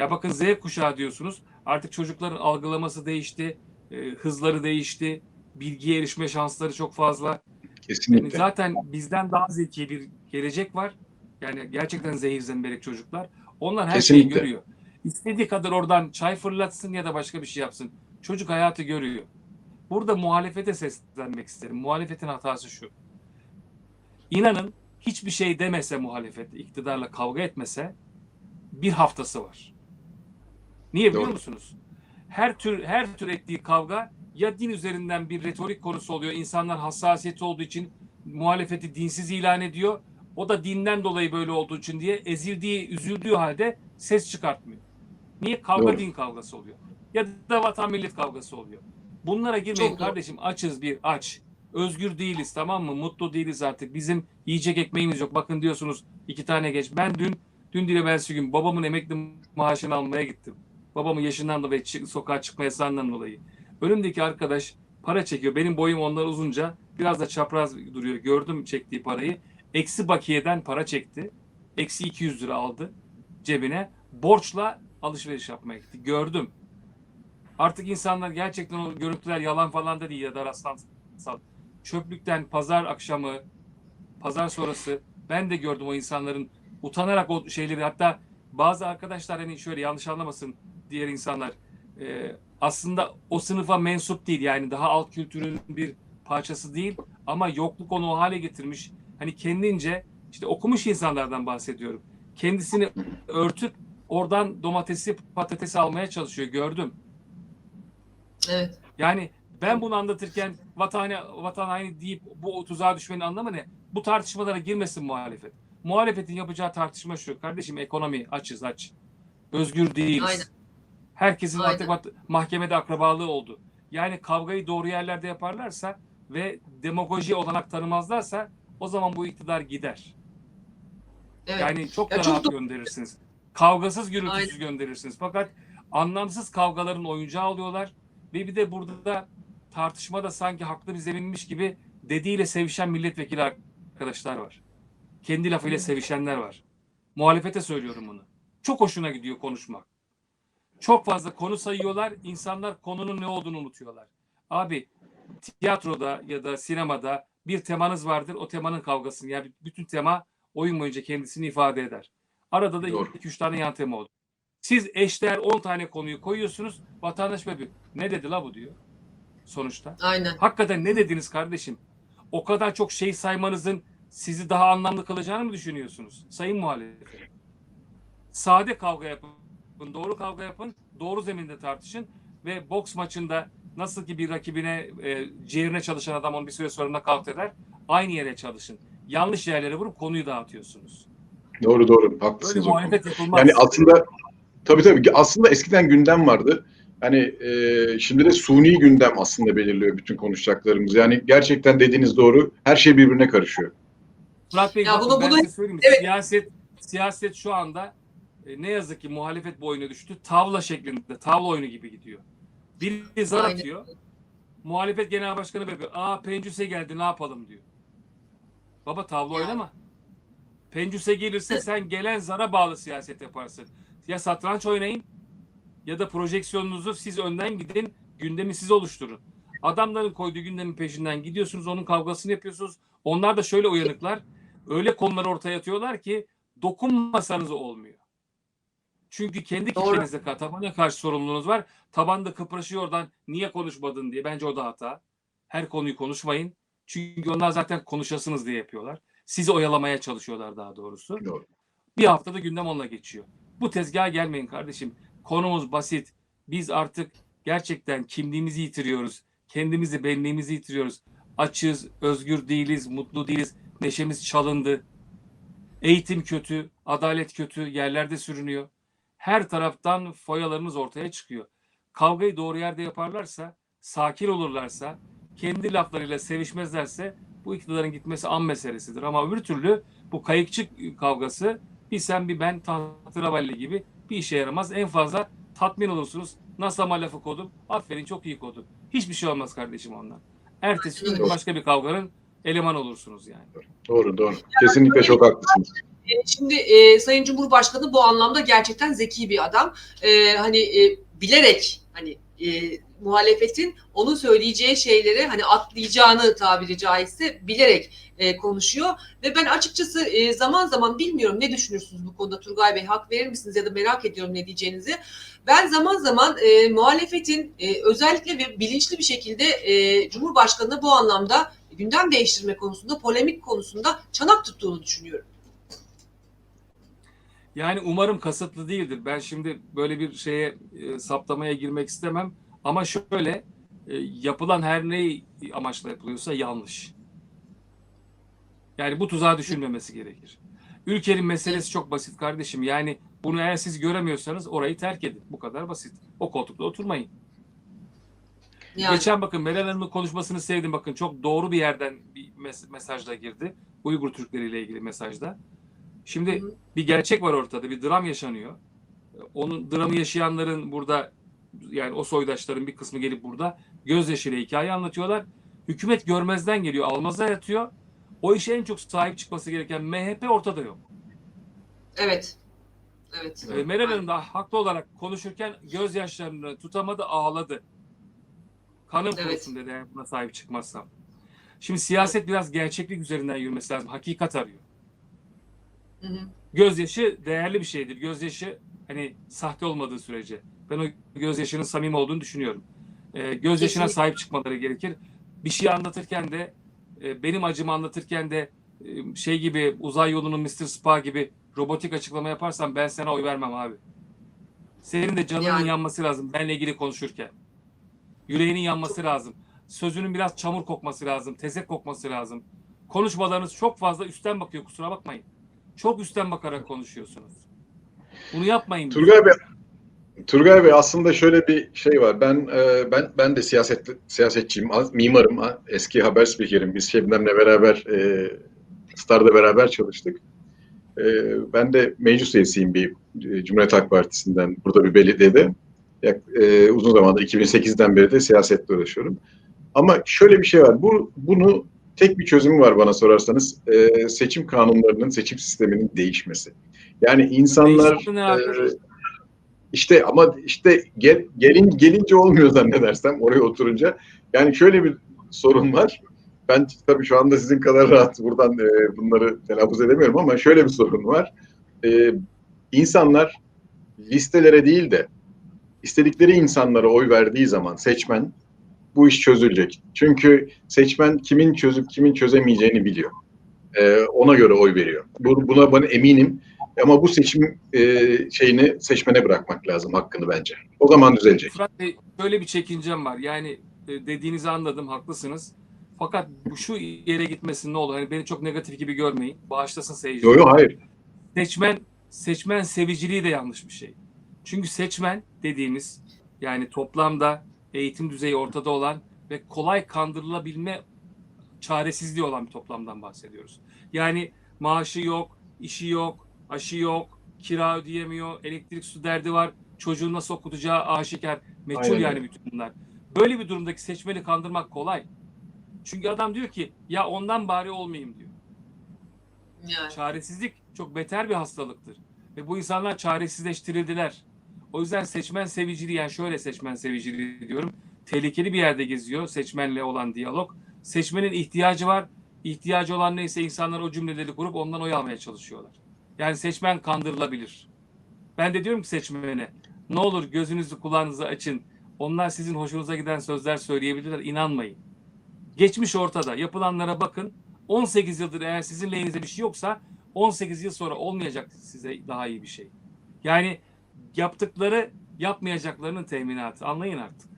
Ya bakın Z kuşağı diyorsunuz. Artık çocukların algılaması değişti. e, hızları değişti. Bilgiye erişme şansları çok fazla. Yani Kesinlikle. zaten bizden daha zeki bir gelecek var. Yani gerçekten zehir zemberek çocuklar. Onlar her şeyi Kesinlikle. görüyor. İstediği kadar oradan çay fırlatsın ya da başka bir şey yapsın. Çocuk hayatı görüyor. Burada muhalefete seslenmek isterim. Muhalefetin hatası şu. İnanın hiçbir şey demese muhalefet, iktidarla kavga etmese bir haftası var. Niye biliyor Doğru. musunuz? Her tür her tür ettiği kavga ya din üzerinden bir retorik konusu oluyor. İnsanlar hassasiyeti olduğu için muhalefeti dinsiz ilan ediyor. O da dinden dolayı böyle olduğu için diye ezildiği, üzüldüğü halde ses çıkartmıyor. Niye? Kavga Doğru. din kavgası oluyor. Ya da vatan millet kavgası oluyor. Bunlara girmeyin Çok doğru. kardeşim. Açız bir aç. Özgür değiliz tamam mı? Mutlu değiliz artık. Bizim yiyecek ekmeğimiz yok. Bakın diyorsunuz iki tane geç. Ben dün dün evvelsi gün babamın emekli maaşını almaya gittim. Babamın yaşından dolayı çık, sokağa çıkma yasağından dolayı. Önümdeki arkadaş para çekiyor. Benim boyum ondan uzunca. Biraz da çapraz duruyor. Gördüm çektiği parayı. Eksi bakiyeden para çekti. Eksi 200 lira aldı cebine. Borçla alışveriş yapmaya gitti. Gördüm. Artık insanlar gerçekten o görüntüler yalan falan da değil ya da rastlantısal. Çöplükten pazar akşamı, pazar sonrası ben de gördüm o insanların utanarak o şeyleri hatta bazı arkadaşlar hani şöyle yanlış anlamasın diğer insanlar e, aslında o sınıfa mensup değil yani daha alt kültürün bir parçası değil ama yokluk onu o hale getirmiş. Hani kendince işte okumuş insanlardan bahsediyorum. Kendisini örtüp oradan domatesi patatesi almaya çalışıyor gördüm. Evet. Yani ben bunu anlatırken vatan, vatan haini deyip bu tuzağa düşmenin anlamı ne? Bu tartışmalara girmesin muhalefet. Muhalefetin yapacağı tartışma şu. Kardeşim ekonomi açız aç. Özgür değiliz. Aynen. Herkesin Aynen. artık mahkemede akrabalığı oldu. Yani kavgayı doğru yerlerde yaparlarsa ve demagoji olanak tanımazlarsa o zaman bu iktidar gider. Evet. Yani çok da Ya çok rahat doğru. gönderirsiniz. Kavgasız gürültüsüz Aynen. gönderirsiniz. Fakat anlamsız kavgaların oyuncağı oluyorlar. Ve bir de burada tartışmada sanki haklı bir zeminmiş gibi dediğiyle sevişen milletvekili arkadaşlar var. Kendi lafıyla sevişenler var. Muhalefete söylüyorum bunu. Çok hoşuna gidiyor konuşmak. Çok fazla konu sayıyorlar. İnsanlar konunun ne olduğunu unutuyorlar. Abi tiyatroda ya da sinemada bir temanız vardır. O temanın kavgasını. Yani bütün tema oyun boyunca kendisini ifade eder. Arada da Doğru. 2-3 tane yan tema olur. Siz eşdeğer 10 tane konuyu koyuyorsunuz. Vatandaş böyle ne dedi la bu diyor sonuçta. Aynen. Hakikaten ne dediniz kardeşim? O kadar çok şey saymanızın sizi daha anlamlı kılacağını mı düşünüyorsunuz? Sayın muhalefet. Sade kavga yapın. Doğru kavga yapın. Doğru zeminde tartışın. Ve boks maçında nasıl ki bir rakibine e, ciğerine çalışan adam onu bir süre sonra nakavt eder. Aynı yere çalışın. Yanlış yerlere vurup konuyu dağıtıyorsunuz. Doğru doğru. Haklısınız. Yani aslında tabii tabii aslında eskiden gündem vardı. Hani e, şimdi de suni gündem aslında belirliyor bütün konuşacaklarımız. Yani gerçekten dediğiniz doğru. Her şey birbirine karışıyor. Murat Bey Ya bunu- ben bunu- size söyleyeyim. Evet. Siyaset, siyaset şu anda e, ne yazık ki muhalefet boyuna düştü. Tavla şeklinde, tavla oyunu gibi gidiyor. Biri zar Aynen. atıyor. Muhalefet genel başkanı böyle aa Pencüse geldi ne yapalım diyor. Baba tavla Yani. oynama. Pencüse gelirse sen gelen zara bağlı siyaset yaparsın. Ya satranç oynayın ya da projeksiyonunuzu siz önden gidin, gündemi siz oluşturun. Adamların koyduğu gündemin peşinden gidiyorsunuz, onun kavgasını yapıyorsunuz. Onlar da şöyle uyanıklar. Öyle konuları ortaya atıyorlar ki dokunmasanız olmuyor. Çünkü kendi Doğru. kitlenizde ka- tabana karşı sorumluluğunuz var. Tabanda kıpraşıyor oradan niye konuşmadın diye. Bence o da hata. Her konuyu konuşmayın. Çünkü onlar zaten konuşasınız diye yapıyorlar. Sizi oyalamaya çalışıyorlar daha doğrusu. Doğru. Bir haftada gündem onunla geçiyor. Bu tezgaha gelmeyin kardeşim. Konumuz basit. Biz artık gerçekten kimliğimizi yitiriyoruz. Kendimizi, benliğimizi yitiriyoruz. Açız, özgür değiliz, mutlu değiliz. Neşemiz çalındı. Eğitim kötü, adalet kötü, yerlerde sürünüyor. Her taraftan foyalarımız ortaya çıkıyor. Kavgayı doğru yerde yaparlarsa, sakin olurlarsa, kendi laflarıyla sevişmezlerse bu iktidarın gitmesi an meselesidir. Ama öbür türlü bu kayıkçı kavgası bir sen bir ben tahtıravalli gibi bir işe yaramaz. En fazla tatmin olursunuz. Nasıl ama lafı kodum? Aferin çok iyi kodum. Hiçbir şey olmaz kardeşim ondan. Ertesi gün başka bir kavganın eleman olursunuz yani. Doğru doğru. Kesinlikle çok haklısınız. E, şimdi e, Sayın Cumhurbaşkanı bu anlamda gerçekten zeki bir adam. E, hani e, bilerek hani e, muhalefetin onun söyleyeceği şeyleri hani atlayacağını tabiri caizse bilerek e, konuşuyor ve ben açıkçası e, zaman zaman bilmiyorum ne düşünürsünüz bu konuda Turgay Bey hak verir misiniz ya da merak ediyorum ne diyeceğinizi. Ben zaman zaman e, muhalefetin e, özellikle ve bilinçli bir şekilde e, Cumhurbaşkanı'na bu anlamda gündem değiştirme konusunda, polemik konusunda çanak tuttuğunu düşünüyorum. Yani umarım kasıtlı değildir. Ben şimdi böyle bir şeye e, saptamaya girmek istemem. Ama şöyle e, yapılan her ne amaçla yapılıyorsa yanlış. Yani bu tuzağa düşülmemesi gerekir. Ülkenin meselesi çok basit kardeşim. Yani bunu eğer siz göremiyorsanız orayı terk edin. Bu kadar basit. O koltukta oturmayın. Yani Geçen bakın Meral Hanım'ın konuşmasını sevdim. Bakın çok doğru bir yerden bir mes- mesajla girdi. Uygur Türkleri ile ilgili mesajda. Şimdi bir gerçek var ortada. Bir dram yaşanıyor. Onun dramı yaşayanların burada yani o soydaşların bir kısmı gelip burada gözyaşıyla hikaye anlatıyorlar. Hükümet görmezden geliyor. Almaza yatıyor. O işe en çok sahip çıkması gereken MHP ortada yok. evet. Evet. Ee, Meral Hanım da haklı olarak konuşurken gözyaşlarını tutamadı, ağladı. Kanım Evet. kurusun dedi buna sahip çıkmazsam. Şimdi siyaset biraz gerçeklik üzerinden yürümesi lazım. Hakikat arıyor. Hı hı. Gözyaşı değerli bir şeydir. Gözyaşı hani sahte olmadığı sürece. Ben o gözyaşının samimi olduğunu düşünüyorum. Ee, gözyaşına Kesinlikle. sahip çıkmaları gerekir. Bir şey anlatırken de e, benim acımı anlatırken de e, şey gibi uzay yolunun Mr. Spa gibi robotik açıklama yaparsan ben sana oy vermem abi. Senin de canının Yani. yanması lazım benle ilgili konuşurken. Yüreğinin yanması lazım. Sözünün biraz çamur kokması lazım. Tezek kokması lazım. Konuşmalarınız çok fazla üstten bakıyor kusura bakmayın. Çok üstten bakarak konuşuyorsunuz. Bunu yapmayın. Turgay Bey Turgay Bey aslında şöyle bir şey var. Ben e, ben ben de siyaset siyasetçiyim, mimarım, eski haber spikerim. Biz Şebnem'le beraber e, Star'da beraber çalıştık. E, ben de meclis üyesiyim bir e, Cumhuriyet Halk Partisi'nden burada bir belediyede. Yak, e, uzun zamandır 2008'den beri de siyasetle uğraşıyorum. Ama şöyle bir şey var. Bu bunu tek bir çözümü var bana sorarsanız. E, seçim kanunlarının, seçim sisteminin değişmesi. Yani insanlar e, işte ama işte gel, gelin gelince olmuyor zannedersem oraya oturunca. Yani şöyle bir sorun var. Ben tabii şu anda sizin kadar rahat buradan e, bunları telaffuz edemiyorum ama şöyle bir sorun var. E, insanlar listelere değil de istedikleri insanlara oy verdiği zaman seçmen bu iş çözülecek. Çünkü seçmen kimin çözüp kimin çözemeyeceğini biliyor. E, ona göre oy veriyor. Bu, buna ben eminim. Ama bu seçim e, şeyini seçmene bırakmak lazım hakkını bence. O zaman düzelecek. Fırat Bey böyle bir çekincem var. Yani e, dediğinizi anladım, haklısınız. Fakat bu şu yere gitmesin ne olur. Hani beni çok negatif gibi görmeyin. Bağışlasın seyirci. Yok yok hayır. Seçmen seçmen seviciliği de yanlış bir şey. Çünkü seçmen dediğimiz yani toplamda eğitim düzeyi ortada olan ve kolay kandırılabilme çaresizliği olan bir toplamdan bahsediyoruz. Yani maaşı yok, işi yok, aşı yok, kira ödeyemiyor, elektrik su derdi var, çocuğu nasıl okutacağı aşikar, meçhul Aynen yani bütün bunlar. Böyle bir durumdaki seçmeni kandırmak kolay. Çünkü adam diyor ki ya ondan bari olmayayım diyor. Yani. Çaresizlik çok beter bir hastalıktır. Ve bu insanlar çaresizleştirildiler. O yüzden seçmen seviciliği yani şöyle seçmen seviciliği diyorum. Tehlikeli bir yerde geziyor seçmenle olan diyalog. Seçmenin ihtiyacı var. İhtiyacı olan neyse insanlar o cümleleri kurup ondan oy almaya çalışıyorlar. Yani seçmen kandırılabilir. Ben de diyorum ki seçmene ne olur gözünüzü kulağınızı açın. Onlar sizin hoşunuza giden sözler söyleyebilirler. İnanmayın. Geçmiş ortada. Yapılanlara bakın. 18 yıldır eğer sizin lehinize bir şey yoksa 18 yıl sonra olmayacak size daha iyi bir şey. Yani yaptıkları yapmayacaklarının teminatı. Anlayın artık.